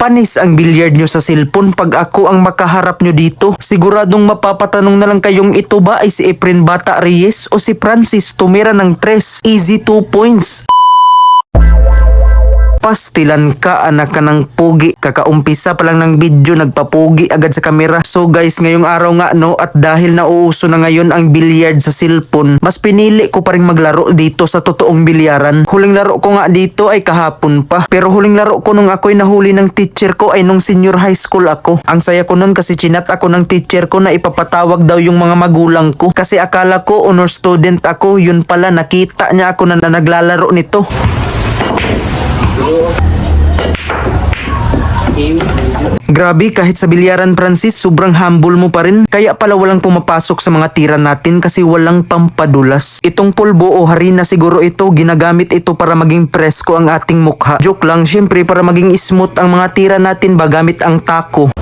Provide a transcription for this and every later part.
Panis ang bilyard nyo sa cellphone pag ako ang makaharap nyo dito. Siguradong mapapatanong na lang kayong ito ba ay si Efren Bata Reyes o si Francis tumira ng 3. Easy 2 points. Pastilan ka anak ka ng pogi. Kakaumpisa pa lang ng video nagpapogi agad sa kamera. So guys, ngayong araw nga no at dahil nauuso na ngayon ang bilyard sa cellphone, mas pinili ko pa rin maglaro dito sa totoong bilyaran. Huling laro ko nga dito ay kahapon pa. Pero huling laro ko nung ako'y nahuli ng teacher ko ay nung senior high school ako. Ang saya ko nun kasi chinat ako ng teacher ko na ipapatawag daw yung mga magulang ko. Kasi akala ko honor student ako, yun pala nakita niya ako na, na naglalaro nito. Grabe, kahit sa bilyaran Francis, sobrang humble mo pa rin. Kaya pala walang pumapasok sa mga tira natin kasi walang pampadulas. Itong pulbo o harina siguro ito, ginagamit ito para maging presko ang ating mukha. Joke lang, syempre para maging smooth ang mga tira natin ba gamit ang tako.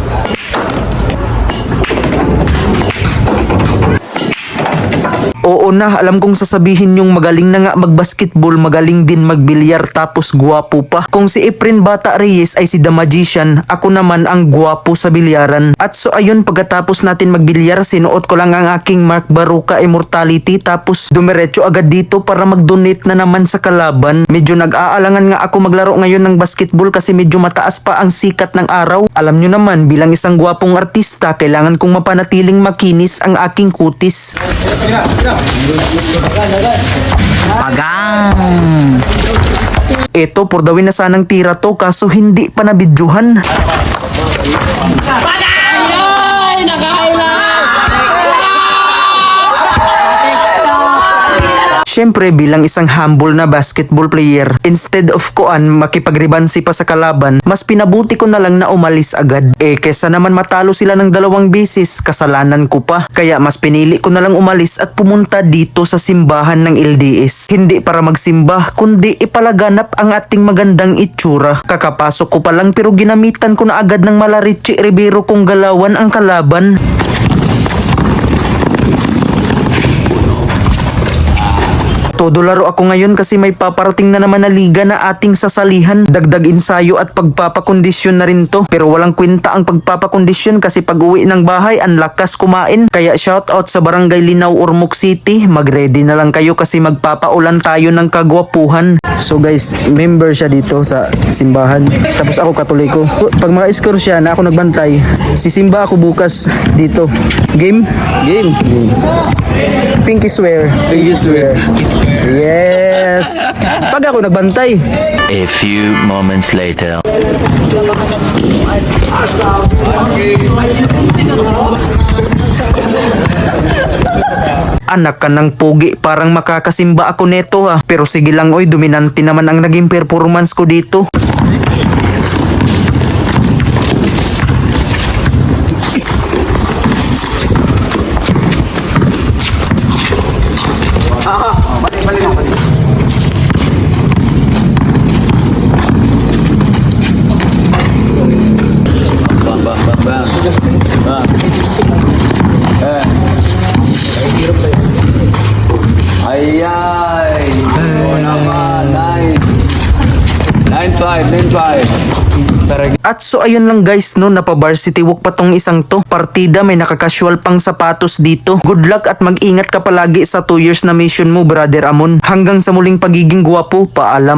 Oo na, alam kong sasabihin yung magaling na nga magbasketball, magaling din magbilyar tapos guwapo pa. Kung si Efren Bata Reyes ay si The Magician, ako naman ang guwapo sa bilyaran. At so ayun, pagkatapos natin magbilyar, sinuot ko lang ang aking Mark Baruka Immortality tapos dumiretso agad dito para mag-donate na naman sa kalaban. Medyo nag-aalangan nga ako maglaro ngayon ng basketball kasi medyo mataas pa ang sikat ng araw. Alam nyo naman, bilang isang gwapong artista, kailangan kong mapanatiling makinis ang aking kutis. Pagang! Eto, pordawin na sanang tira to kaso hindi pa nabidyuhan. Siyempre bilang isang humble na basketball player, instead of kuan makipagribansi pa sa kalaban, mas pinabuti ko na lang na umalis agad. Eh kesa naman matalo sila ng dalawang beses, kasalanan ko pa. Kaya mas pinili ko na lang umalis at pumunta dito sa simbahan ng LDS. Hindi para magsimba, kundi ipalaganap ang ating magandang itsura. Kakapasok ko pa lang pero ginamitan ko na agad ng Malarichi Rivero kong galawan ang kalaban. Todo laro ako ngayon kasi may paparating na naman na liga na ating sasalihan. Dagdag ensayo at pagpapakondisyon na rin to. Pero walang kwenta ang pagpapakondisyon kasi pag uwi ng bahay, ang lakas kumain. Kaya shout out sa Barangay Linaw, Ormoc City. Mag-ready na lang kayo kasi magpapaulan tayo ng kagwapuhan. So guys, member siya dito sa simbahan. Tapos ako katoliko. Pag mga score siya na ako nagbantay, sisimba ako bukas dito. Game? Game. Pinky swear. Pinky swear. Yes! Pag ako nagbantay. A few moments later. Anak ka ng pogi, parang makakasimba ako neto ha. Pero sige lang oy, dominante naman ang naging performance ko dito. 5, lane at so ayun lang guys no, napabarsity walk pa tong isang to. Partida may nakakasual pang sapatos dito. Good luck at mag-ingat ka palagi sa 2 years na mission mo brother Amon. Hanggang sa muling pagiging gwapo, paalam.